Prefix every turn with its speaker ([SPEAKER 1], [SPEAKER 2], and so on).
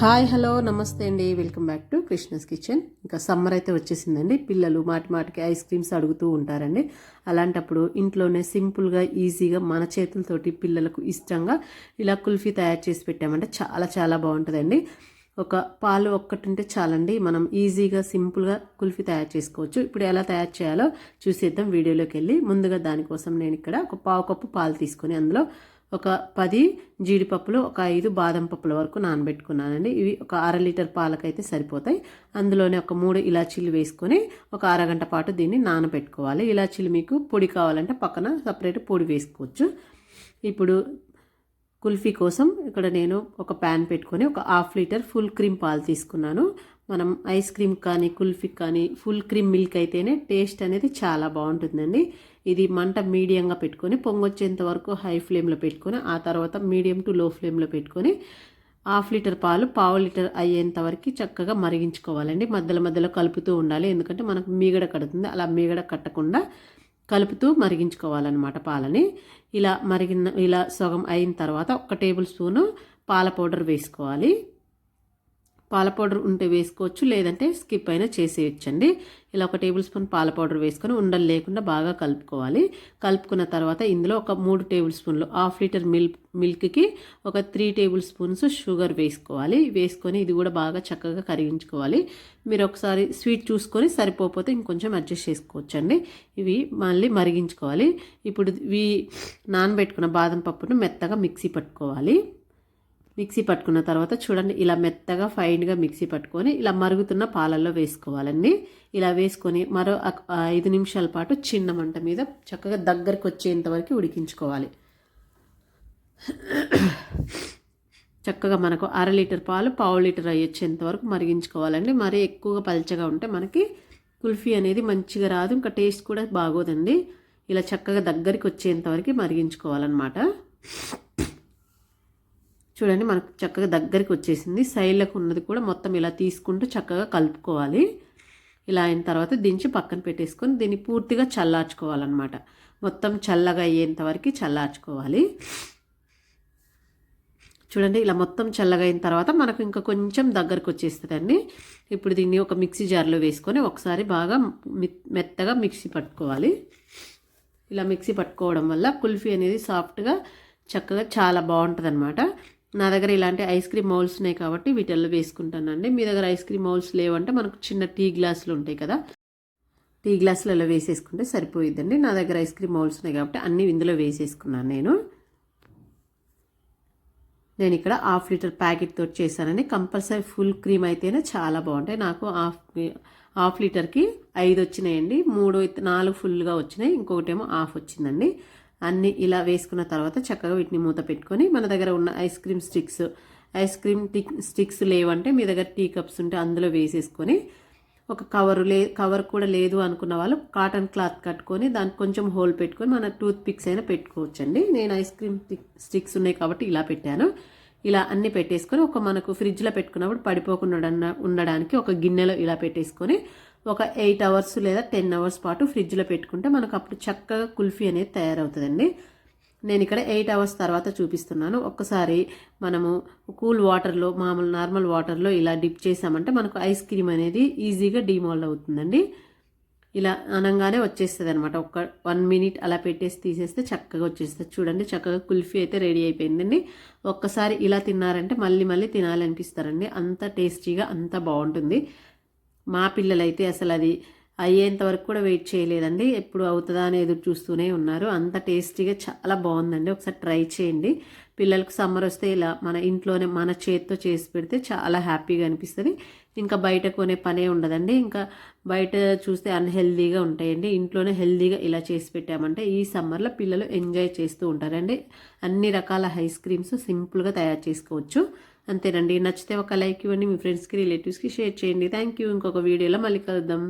[SPEAKER 1] Hi hello నమస్తే అండి. Welcome back to Krishna's kitchen. ఇంకా సమ్మర్ అయితే వచ్చేసిందండి. పిల్లలు మాటి మాటికి ఐస్ క్రీమ్స్ అడుగుతూ ఉంటారండి. అలాంటప్పుడు ఇంట్లోనే సింపుల్గా ఈజీగా మన చేతులతోటి పిల్లలకు ఇష్టంగా ఇలా కుల్ఫీ తయారు చేసి పెట్టామంటే చాలా చాలా బాగుంటుందండి. ఒక పాలు ఒక్కటి ఉంటే చాలండి. మనం ఈజీగా సింపుల్గా కుల్ఫీ తయారు చేసుకోవచ్చు. ఇప్పుడు ఎలా తయారు చేయాలో చూసేద్దాం. వీడియోలోకి వెళ్ళి ముందుగా దానికోసం నేను ఇక్కడ ఒక పావు కప్పు పాలు తీసుకొని అందులో ఒక పది జీడిపప్పులు ఒక ఐదు బాదం పప్పుల వరకు నానబెట్టుకున్నానండి. ఇవి ఒక అర లీటర్ పాలకైతే సరిపోతాయి. అందులోనే ఒక మూడు ఇలాచీలు వేసుకొని ఒక అరగంట పాటు దీన్ని నానబెట్టుకోవాలి. ఇలాచీలు మీకు పొడి కావాలంటే పక్కన సపరేట్ పొడి వేసుకోవచ్చు. ఇప్పుడు కుల్ఫీ కోసం ఇక్కడ నేను ఒక ప్యాన్ పెట్టుకొని ఒక హాఫ్ లీటర్ ఫుల్ క్రీమ్ పాలు తీసుకున్నాను. మనం ఐస్ క్రీమ్ కానీ కుల్ఫీ కానీ ఫుల్ క్రీమ్ మిల్క్ అయితేనే టేస్ట్ అనేది చాలా బాగుంటుందండి. ఇది మంట మీడియంగా పెట్టుకొని పొంగొచ్చేంత వరకు హై ఫ్లేమ్లో పెట్టుకొని ఆ తర్వాత మీడియం టు లో ఫ్లేమ్లో పెట్టుకొని హాఫ్ లీటర్ పాలు పావు లీటర్ అయ్యేంత వరకు చక్కగా మరిగించుకోవాలండి. మధ్యలో మధ్యలో కలుపుతూ ఉండాలి. ఎందుకంటే మనకు మీగడ కడుతుంది. అలా మీగడ కట్టకుండా కలుపుతూ మరిగించుకోవాలన్నమాట పాలని. ఇలా మరిగిన ఇలా సగం అయిన తర్వాత ఒక టేబుల్ స్పూను పాల పౌడర్ వేసుకోవాలి. పాల పౌడర్ ఉంటే వేసుకోవచ్చు లేదంటే స్కిప్ అయినా చేసేయచ్చండి. ఇలా ఒక టేబుల్ స్పూన్ పాల పౌడర్ వేసుకొని ఉండలు లేకుండా బాగా కలుపుకోవాలి. కలుపుకున్న తర్వాత ఇందులో ఒక మూడు టేబుల్ స్పూన్లు హాఫ్ లీటర్ మిల్క్ మిల్క్కి ఒక త్రీ టేబుల్ స్పూన్స్ షుగర్ వేసుకోవాలి. వేసుకొని ఇది కూడా బాగా చక్కగా కరిగించుకోవాలి. మీరు ఒకసారి స్వీట్ చూసుకొని సరిపోతే ఇంకొంచెం అడ్జస్ట్ చేసుకోవచ్చండి. ఇవి మళ్ళీ మరిగించుకోవాలి. ఇప్పుడు ఇవి నానబెట్టుకున్న బాదం పప్పును మెత్తగా మిక్సీ పట్టుకోవాలి. మిక్సీ పట్టుకున్న తర్వాత చూడండి ఇలా మెత్తగా ఫైన్గా మిక్సీ పట్టుకొని ఇలా మరుగుతున్న పాలల్లో వేసుకోవాలండి. ఇలా వేసుకొని మరో ఐదు నిమిషాల పాటు చిన్న మంట మీద చక్కగా దగ్గరికి వచ్చేంత వరకు ఉడికించుకోవాలి. చక్కగా మనకు అర లీటర్ పాలు పావు లీటర్ అయ్యొచ్చేంత వరకు మరిగించుకోవాలండి. మరీ ఎక్కువగా పల్చగా ఉంటే మనకి కుల్ఫీ అనేది మంచిగా రాదు ఇంకా టేస్ట్ కూడా బాగోదండి. ఇలా చక్కగా దగ్గరికి వచ్చేంత వరకు మరిగించుకోవాలన్నమాట. చూడండి మనకు చక్కగా దగ్గరికి వచ్చేసింది. సైడ్లకు ఉన్నది కూడా మొత్తం ఇలా తీసుకుంటూ చక్కగా కలుపుకోవాలి. ఇలా అయిన తర్వాత దించి పక్కన పెట్టేసుకొని దీన్ని పూర్తిగా చల్లార్చుకోవాలన్నమాట. మొత్తం చల్లగా అయ్యేంత వరకు చల్లార్చుకోవాలి. చూడండి ఇలా మొత్తం చల్లగా అయిన తర్వాత మనకు ఇంకా కొంచెం దగ్గరకు వచ్చేస్తుందండి. ఇప్పుడు దీన్ని ఒక మిక్సీ జార్లో వేసుకొని ఒకసారి బాగా మెత్తగా మిక్సీ పట్టుకోవాలి. ఇలా మిక్సీ పట్టుకోవడం వల్ల కుల్ఫీ అనేది సాఫ్ట్గా చక్కగా చాలా బాగుంటుంది అనమాట నా దగ్గర ఇలాంటి ఐస్ క్రీమ్ మౌల్స్ ఉన్నాయి కాబట్టి వీటిల్లో వేసుకుంటానండి. మీ దగ్గర ఐస్ క్రీమ్ మౌల్స్ లేవంటే మనకు చిన్న టీ గ్లాసులు ఉంటాయి కదా టీ గ్లాసులలో వేసేసుకుంటే సరిపోయిద్దండి. నా దగ్గర ఐస్ క్రీమ్ మౌల్స్ ఉన్నాయి కాబట్టి అన్నీ ఇందులో వేసేసుకున్నాను నేను. నేను ఇక్కడ హాఫ్ లీటర్ ప్యాకెట్ తోటి చేశానండి. కంపల్సరీ ఫుల్ క్రీమ్ అయితేనే చాలా బాగుంటాయి. నాకు హాఫ్ హాఫ్ లీటర్కి ఐదు వచ్చినాయండి మూడు నాలుగు ఫుల్గా వచ్చినాయి. ఇంకొకటేమో హాఫ్ వచ్చిందండి. అన్నీ ఇలా వేసుకున్న తర్వాత చక్కగా వీటిని మూత పెట్టుకొని మన దగ్గర ఉన్న ice cream sticks ice cream tick sticks లేవంటే మీ దగ్గర టీ కప్స్ ఉంటే అందులో వేసేసుకొని ఒక కవర్ లే కవర్ కూడా లేదు అనుకున్న వాళ్ళు కాటన్ క్లాత్ కట్టుకొని దానికి కొంచెం హోల్ పెట్టుకొని మన టూత్ పిక్స్ అయినా పెట్టుకోవచ్చండి. నేను ఐస్ క్రీమ్ స్టిక్స్ ఉన్నాయి కాబట్టి ఇలా పెట్టాను. ఇలా అన్నీ పెట్టేసుకొని ఒక మనకు ఫ్రిడ్జ్లో పెట్టుకున్నప్పుడు పడిపోకుండా ఉండడానికి ఒక గిన్నెలో ఇలా పెట్టేసుకొని ఒక ఎయిట్ అవర్స్ లేదా టెన్ అవర్స్ పాటు ఫ్రిడ్జ్లో పెట్టుకుంటే మనకు అప్పుడు చక్కగా కుల్ఫీ అనేది తయారవుతుందండి. నేను ఇక్కడ ఎయిట్ అవర్స్ తర్వాత చూపిస్తున్నాను. ఒక్కసారి మనము కూల్ వాటర్లో మామూలు నార్మల్ వాటర్లో ఇలా డిప్ చేసామంటే మనకు ఐస్ క్రీమ్ అనేది ఈజీగా డిమాల్డ్ అవుతుందండి. ఇలా అనగానే వచ్చేస్తుంది అనమాట ఒక వన్ మినిట్ అలా పెట్టేసి తీసేస్తే చక్కగా వచ్చేస్తుంది. చూడండి చక్కగా కుల్ఫీ అయితే రెడీ అయిపోయిందండి. ఒక్కసారి ఇలా తిన్నారంటే మళ్ళీ మళ్ళీ తినాలనిపిస్తారండి. అంత టేస్టీగా అంత బాగుంటుంది. మా పిల్లలైతే అసలు అది అయ్యేంత వరకు కూడా వెయిట్ చేయలేదండి. ఎప్పుడు అవుతుందా అని ఎదురు చూస్తూనే ఉన్నారు. అంత టేస్టీగా చాలా బాగుందండి. ఒకసారి ట్రై చేయండి. పిల్లలకు సమ్మర్ వస్తే ఇలా మన ఇంట్లోనే మన చేతితో చేసి పెడితే చాలా హ్యాపీగా అనిపిస్తుంది. ఇంకా బయట కొనే పనే ఉండదండి. ఇంకా బయట చూస్తే అన్హెల్దీగా ఉంటాయండి. ఇంట్లోనే హెల్దీగా ఇలా చేసి పెట్టామంటే ఈ సమ్మర్లో పిల్లలు ఎంజాయ్ చేస్తూ ఉంటారండి. అన్ని రకాల ఐస్ క్రీమ్స్ సింపుల్గా తయారు చేసుకోవచ్చు. అంతేనండి. నచ్చితే ఒక లైక్ ఇవ్వండి మీ ఫ్రెండ్స్కి రిలేటివ్స్కి షేర్ చేయండి. థ్యాంక్ యూ ఇంకొక వీడియోలో మళ్ళీ కలుద్దాం.